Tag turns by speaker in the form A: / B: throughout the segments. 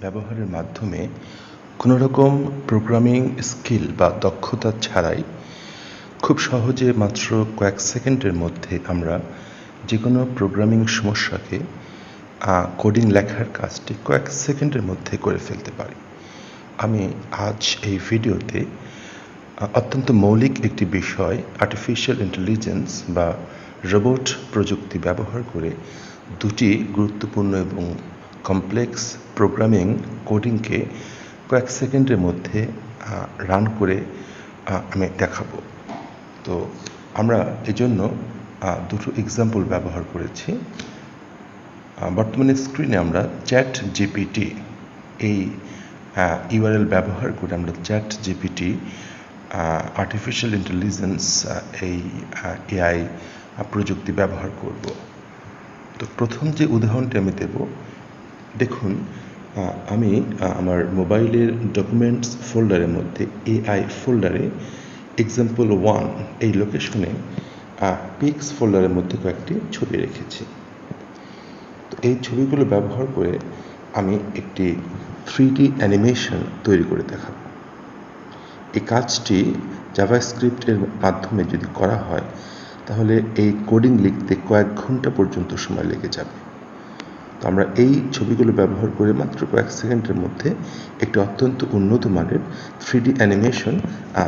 A: ব্যবহারের মাধ্যমে কোনো রকম প্রোগ্রামিং স্কিল বা দক্ষতা ছাড়াই খুব সহজে মাত্র কয়েক সেকেন্ডের মধ্যে আমরা যে কোনো প্রোগ্রামিং সমস্যাকে কোডিং লেখার কাজটি কয়েক সেকেন্ডের মধ্যে করে ফেলতে পারি। আমি আজ এই ভিডিওতে অত্যন্ত মৌলিক একটি বিষয় আর্টিফিশিয়াল ইন্টেলিজেন্স বা রোবট প্রযুক্তি ব্যবহার করে দুটি গুরুত্বপূর্ণ এবং কমপ্লেক্স প্রোগ্রামিং কোডিংকে কয়েক সেকেন্ডের মধ্যে রান করে আমি দেখাবো। তো আমরা এজন্য দুটো এক্সাম্পল ব্যবহার করেছি। বর্তমানে স্ক্রিনে আমরা চ্যাট জিপিটি এই ইউআরএল ব্যবহার করে আমরা চ্যাট জিপিটি আর্টিফিশিয়াল ইন্টেলিজেন্স এই এআই প্রযুক্তি ব্যবহার করব। তো প্রথম যে উদাহরণটি আমি দেব দেখুন আমি আমার মোবাইলের ডকুমেন্টস ফোল্ডারের মধ্যে এআই ফোল্ডারে এক্সাম্পল ওয়ান এই লোকেশনে পিক্স ফোল্ডারের মধ্যে কয়েকটি ছবি রেখেছি। তো এই ছবিগুলো ব্যবহার করে আমি একটি থ্রি ডি অ্যানিমেশন তৈরি করে দেখাবো। এই কাজটি জাভাস্ক্রিপ্টের মাধ্যমে যদি করা হয়, তাহলে এই কোডিং লিখতে কয়েক ঘণ্টা পর্যন্ত সময় লেগে যাবে। তো আমরা এই ছবিগুলো ব্যবহার করে মাত্র কয়েক সেকেন্ডের মধ্যে একটি অত্যন্ত উন্নত মানের থ্রি ডি অ্যানিমেশন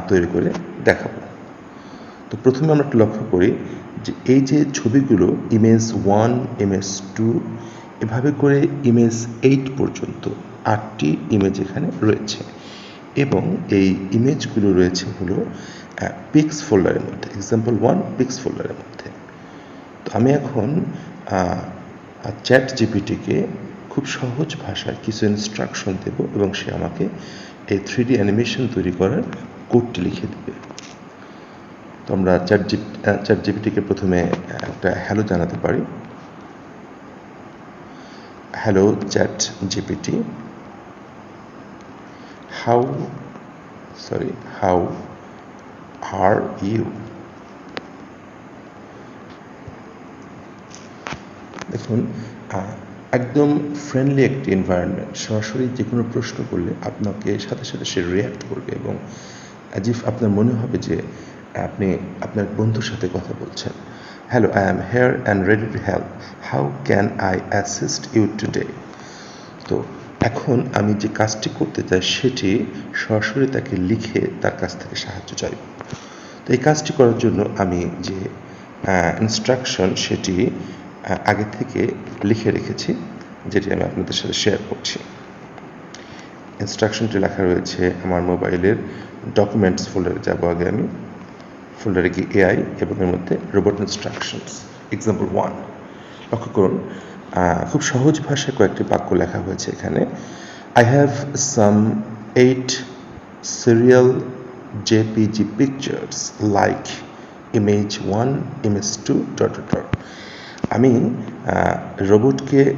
A: তৈরি করে দেখাবো। তো প্রথমে আমরা একটু লক্ষ্য করি যে এই যে ছবিগুলো, ইমেজ ওয়ান, ইমেজ টু, এভাবে করে ইমেজ এইট পর্যন্ত আটটি ইমেজ এখানে রয়েছে। এবং এই ইমেজগুলো রয়েছে হলো পিক্স ফোল্ডারের মধ্যে এক্সাম্পল ওয়ান পিক্স ফোল্ডারের মধ্যে। তো আমি এখন চ্যাট জিপিটিকে খুব সহজ ভাষায় কিছু ইনস্ট্রাকশন দেব এবং সে আমাকে এই থ্রি ডি অ্যানিমেশন তৈরি করার কোডটি লিখে দেবে। তো আমরা চ্যাট জি চ্যাট জিপিটিকে প্রথমে একটা হ্যালো জানাতে পারি। Hello chat GPT how sorry how are you দেখুন একদম ফ্রেন্ডলি একটি এনভায়রনমেন্ট সরাসরি যে কোনো প্রশ্ন করলে আপনাকে সাথে সাথে সে রিয়্যাক্ট করবে এবং অ্যাজ ইফ আপনার মনে হবে যে আপনি আপনার বন্ধুর সাথে কথা বলছেন। Hello I am here and ready to help how can I assist you today তো এখন আমি যে কাজটি করতে চাই সেটি সরাসরি তাকে লিখে তার কাছ থেকে সাহায্য চাইব তো এই কাজটি করার জন্য আমি যে ইনস্ট্রাকশন সেটি আগে থেকে লিখে রেখেছি, যেটি আমি আপনাদের সাথে শেয়ার করছি। ইনস্ট্রাকশনটি লেখা রয়েছে আমার মোবাইলের ডকুমেন্টস ফোল্ডারে যাব আগে আমি। ফোল্ডারে কি এআই এবং এর মধ্যে রোবট ইনস্ট্রাকশনস এক্সাম্পল ওয়ান লক্ষ্য করুন খুব সহজ ভাষায় কয়েকটি বাক্য লেখা হয়েছে এখানে। I have some eight serial JPG pictures like image one image two dot dot আমি রোবটকে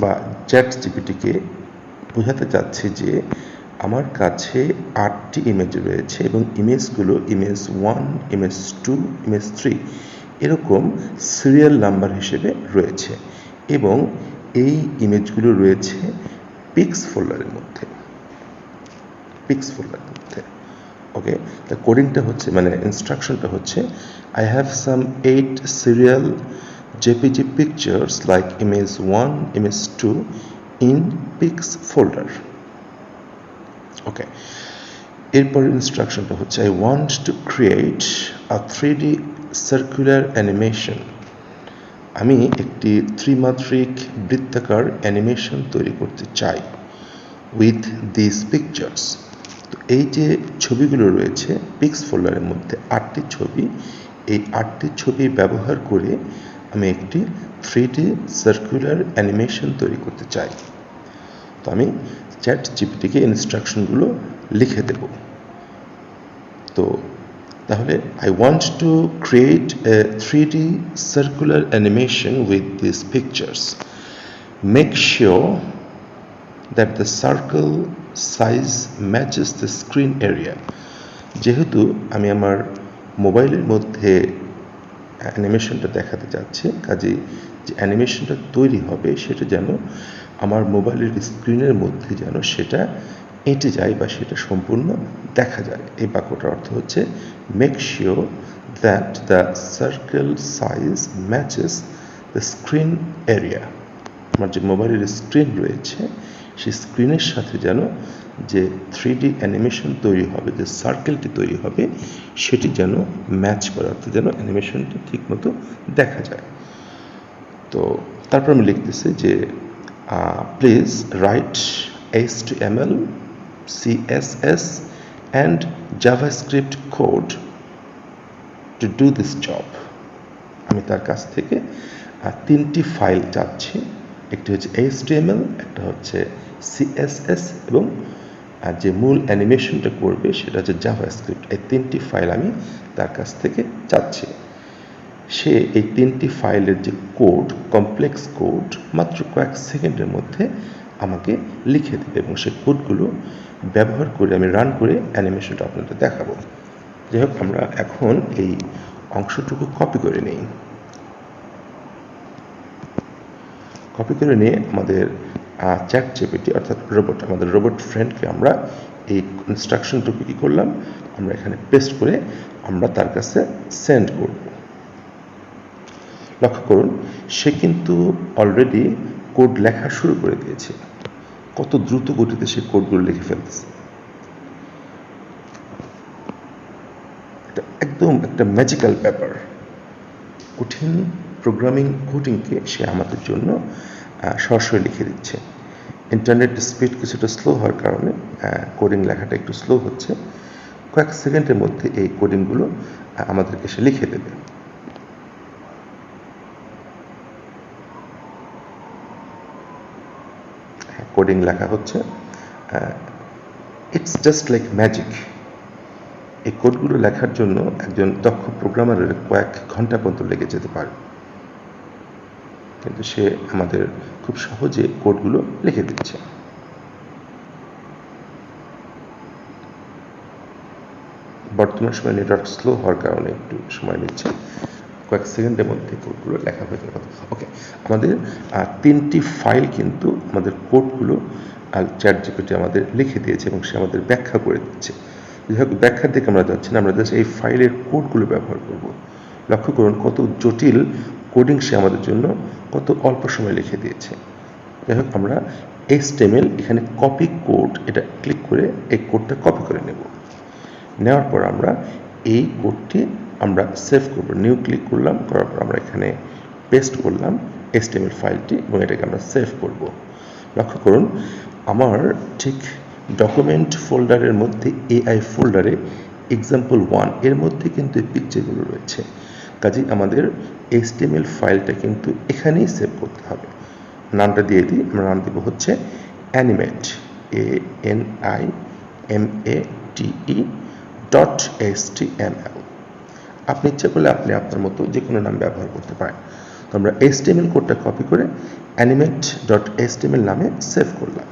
A: বা চ্যাট জিপিটিকে বোঝাতে চাচ্ছি যে আমার কাছে আটটি ইমেজ রয়েছে এবং ইমেজগুলো image one image two image three এরকম সিরিয়াল নাম্বার হিসেবে রয়েছে এবং এই ইমেজগুলো রয়েছে পিক্স ফোল্ডারের মধ্যে। পিক্স ফোল্ডারের মধ্যে। ওকে তা কোডিংটা হচ্ছে মানে ইনস্ট্রাকশনটা হচ্ছে I have some eight serial JPG pictures like image one image two in pics folder okay এরপর ইনস্ট্রাকশনটা হচ্ছে I want to create a three D circular animation আমি একটি ত্রিমাত্রিক বৃত্তাকার অ্যানিমেশন তৈরি করতে চাই উইথ দিস পিকচার্স তো এই যে ছবিগুলো রয়েছে পিক্স ফোল্ডারের মধ্যে আটটি ছবি, এই আটটি ছবি ব্যবহার করে আমি একটি থ্রি ডি সার্কুলার অ্যানিমেশন তৈরি করতে চাই। তো আমি চ্যাট জিপিটিকে ইনস্ট্রাকশনগুলো লিখে দেব। তো তাহলে I want to create a three D circular animation with this pictures make sure that the circle size matches the screen area যেহেতু আমি আমার মোবাইলের মধ্যে অ্যানিমেশনটা দেখাতে চাচ্ছি কাজে যে অ্যানিমেশনটা তৈরি হবে, সেটা যেন আমার মোবাইলের স্ক্রিনের মধ্যে যেন সেটা এঁটে যায় বা সেটা সম্পূর্ণ দেখা যায়। এই বাক্যটার অর্থ হচ্ছে make sure that the circle size matches the screen area আমার যে মোবাইলের স্ক্রিন রয়েছে, সেই স্ক্রিনের সাথে যেন যে থ্রি অ্যানিমেশন তৈরি হবে, যে সার্কেলটি তৈরি হবে, সেটি যেন ম্যাচ করে, অর্থাৎ যেন অ্যানিমেশনটি ঠিকমতো দেখা যায়। তো তারপর আমি লিখতেছি যে please write S two M L CSS and JavaScript code to do this job আমি তার কাছ থেকে তিনটি ফাইল চাচ্ছি। একটি হচ্ছে এইচটিএমএল একটা হচ্ছে সিএসএস এবং আর যে মূল অ্যানিমেশনটা করবে সেটা হচ্ছে জাভা জাভাস্ক্রিপ্ট এই তিনটি ফাইল আমি তার কাছ থেকে চাচ্ছি। সে এই তিনটি ফাইলের যে কোড কমপ্লেক্স কোড মাত্র কয়েক সেকেন্ডের মধ্যে আমাকে লিখে দেবে এবং সেই কোডগুলো ব্যবহার করে আমি রান করে অ্যানিমেশনটা আপনাদের দেখাবো। যাই হোক, আমরা এখন এই অংশটুকু কপি করে নিই। কপি করে নিয়ে আমাদের চ্যাট চেপিটি অর্থাৎ রোবট আমাদের রোবট ফ্রেন্ডকে আমরা এই ইনস্ট্রাকশনটুকু কী করলাম? আমরা এখানে পেস্ট করে আমরা তার কাছে সেন্ড করব। লক্ষ্য করুন, সে কিন্তু অলরেডি কোড লেখা শুরু করে দিয়েছে। কত দ্রুত গতিতে সে কোডগুলো লিখে ফেলতেছে। একদম একটা ম্যাজিক্যাল ব্যাপার। কঠিন প্রোগ্রামিং কোডিংকে সে আমাদের জন্য সরাসরি লিখে দিচ্ছে। ইন্টারনেট স্পিড কিছুটা স্লো হওয়ার কারণে কোডিং লেখাটা একটু স্লো হচ্ছে। কয়েক সেকেন্ডের মধ্যে এই কোডিংগুলো আমাদেরকে সে লিখে দেবে। কোডিং লেখা হচ্ছে। ইটস জাস্ট লাইক ম্যাজিক এই কোডগুলো লেখার জন্য একজন দক্ষ প্রোগ্রামারের কয়েক ঘণ্টা পর্যন্ত লেগে যেতে পারে। কিন্তু সে আমাদের খুব সহজে কোডগুলো লিখে দিচ্ছে। বর্তমান সময় নেটওয়ার্ক স্লো হওয়ার কারণে একটু সময় নিচ্ছে। কয়েক সেকেন্ডের মধ্যে কোডগুলো লেখা হয়ে যাবে। ওকে, আমাদের তিনটি ফাইল কিন্তু আমাদের কোডগুলো চ্যাট জিপিটি আমাদের লিখে দিয়েছে এবং সে আমাদের ব্যাখ্যা করে দিচ্ছে। যাই হোক ব্যাখ্যার দিকে আমরা যাচ্ছি না, আমরা জাস্ট এই ফাইলের কোডগুলো ব্যবহার করব। লক্ষ্য করুন কত জটিল কোডিং সে আমাদের জন্য কত অল্প সময় লিখে দিয়েছে। যাই হোক, আমরা এইচটিএমএল এখানে কপি কোড এটা ক্লিক করে এই কোডটা কপি করে নেব। নেওয়ার পর আমরা এই কোডটি আমরা সেভ করব। নিউ ক্লিক করলাম, করার পর আমরা এখানে পেস্ট করলাম HTML ফাইলটি এবং এটাকে আমরা সেভ করব। লক্ষ্য করুন, আমার ঠিক ডকুমেন্ট ফোল্ডারের মধ্যে এআই ফোল্ডারে এক্সাম্পল ওয়ানের মধ্যে কিন্তু এই পিকচারগুলো রয়েছে। কাজেই আমাদের HTML ফাইলটা কিন্তু এখানেই সেভ করতে হবে। নামটা দিয়ে দিই, আমরা নাম দেবো হচ্ছে animate A N I M A T E dot S T M L আপনি ইচ্ছা করলে আপনি আপনার মতো যে কোনো নাম ব্যবহার করতে পারেন। তো আমরা এইচটিএমএল কোডটা কপি করে অ্যানিমেট ডট এইচটিএমএল নামে সেভ করলাম।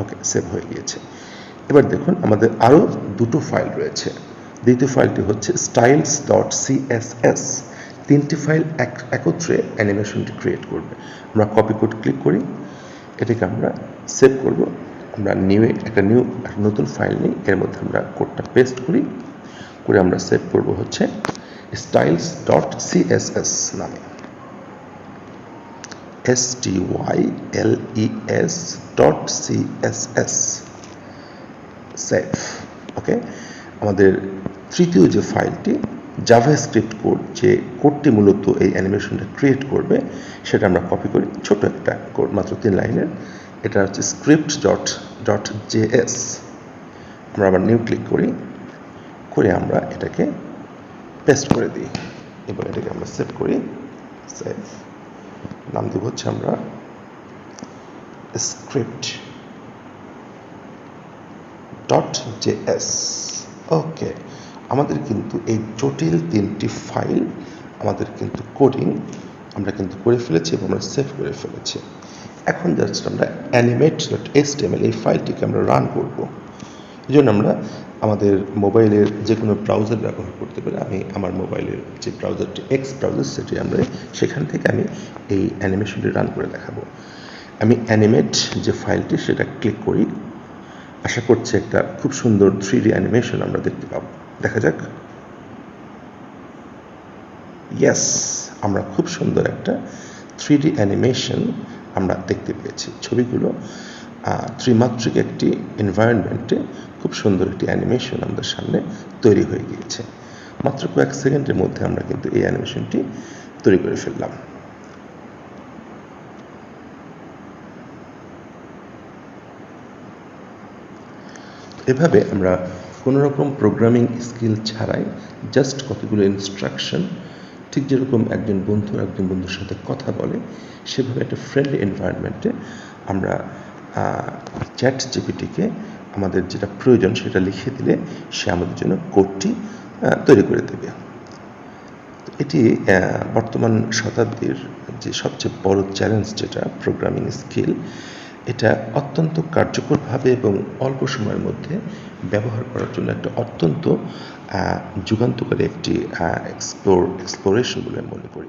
A: ওকে সেভ হয়ে গিয়েছে। এবার দেখুন, আমাদের আরও দুটো ফাইল রয়েছে। দ্বিতীয় ফাইলটি হচ্ছে স্টাইলস ডট সিএসএস তিনটি ফাইল এক একত্রে অ্যানিমেশনটি ক্রিয়েট করবে। আমরা কপি কোড ক্লিক করি। এটাকে আমরা সেভ করব। আমরা নিউ একটা নিউ একটা নতুন ফাইল নিই এর মধ্যে আমরা কোডটা পেস্ট করি। করে আমরা সেভ করব হচ্ছে স্টাইলস ডট সিএসএস নামে S T Y L E S dot CSS save okay আমাদের তৃতীয় যে ফাইলটি জাভাস্ক্রিপ্ট কোড যে কোডটি মূলত এই অ্যানিমেশনটা ক্রিয়েট করবে, সেটা আমরা কপি করি। ছোট একটা কোড মাত্র তিন লাইনের। এটা হচ্ছে স্ক্রিপ্ট ডট ডট জেএস আমরা আবার নিউ ক্লিক করি। করে আমরা এটাকে পেস্ট করে দিই। এবং এটাকে আমরা সেভ করি। সেভ নাম দেব হচ্ছে আমরা স্ক্রিপ্ট ডট জেএস ওকে আমাদের কিন্তু এই জটিল তিনটি ফাইল আমাদের কিন্তু কোডিং আমরা কিন্তু করে ফেলেছি এবং আমরা সেভ করে ফেলেছি। এখন জাস্ট আমরা অ্যানিমেট ডট এসটিএমএল এই ফাইলটিকে আমরা রান করব। এই জন্য আমরা আমাদের মোবাইলের যে কোনো ব্রাউজার ব্যবহার করতে পারি। আমি আমার মোবাইলের যে ব্রাউজারটি এক্স ব্রাউজার সেটি আমরা সেখান থেকে আমি এই অ্যানিমেশনটি রান করে দেখাবো। আমি অ্যানিমেট যে ফাইলটি সেটা ক্লিক করি। আশা করছি একটা খুব সুন্দর থ্রি ডি অ্যানিমেশন আমরা দেখতে পাবো। দেখা যাক। ইয়েস আমরা খুব সুন্দর একটা থ্রি ডি অ্যানিমেশন আমরা দেখতে পেয়েছি। ছবিগুলো ত্রিমাত্রিক একটি এনভায়রনমেন্টে খুব সুন্দর একটি অ্যানিমেশন আমাদের সামনে তৈরি হয়ে গিয়েছে। মাত্র কয়েক সেকেন্ডের মধ্যে আমরা কিন্তু এই অ্যানিমেশনটি তৈরি করে ফেললাম। এভাবে আমরা কোনো রকম প্রোগ্রামিং স্কিল ছাড়াই জাস্ট কতগুলো ইনস্ট্রাকশন ঠিক যেরকম একজন বন্ধু একজন বন্ধুর সাথে কথা বলে, সেভাবে একটা ফ্রেন্ডলি এনভায়রনমেন্টে আমরা চ্যাট জিপিটিকে আমাদের যেটা প্রয়োজন সেটা লিখে দিলে সে আমাদের জন্য কোডটি তৈরি করে দেবে। এটি বর্তমান শতাব্দীর যে সবচেয়ে বড় চ্যালেঞ্জ যেটা প্রোগ্রামিং স্কিল এটা অত্যন্ত কার্যকরভাবে এবং অল্প সময়ের মধ্যে ব্যবহার করার জন্য একটা অত্যন্ত যুগান্তকারী একটি এক্সপ্লোর এক্সপ্লোরেশন বলে মনে করি।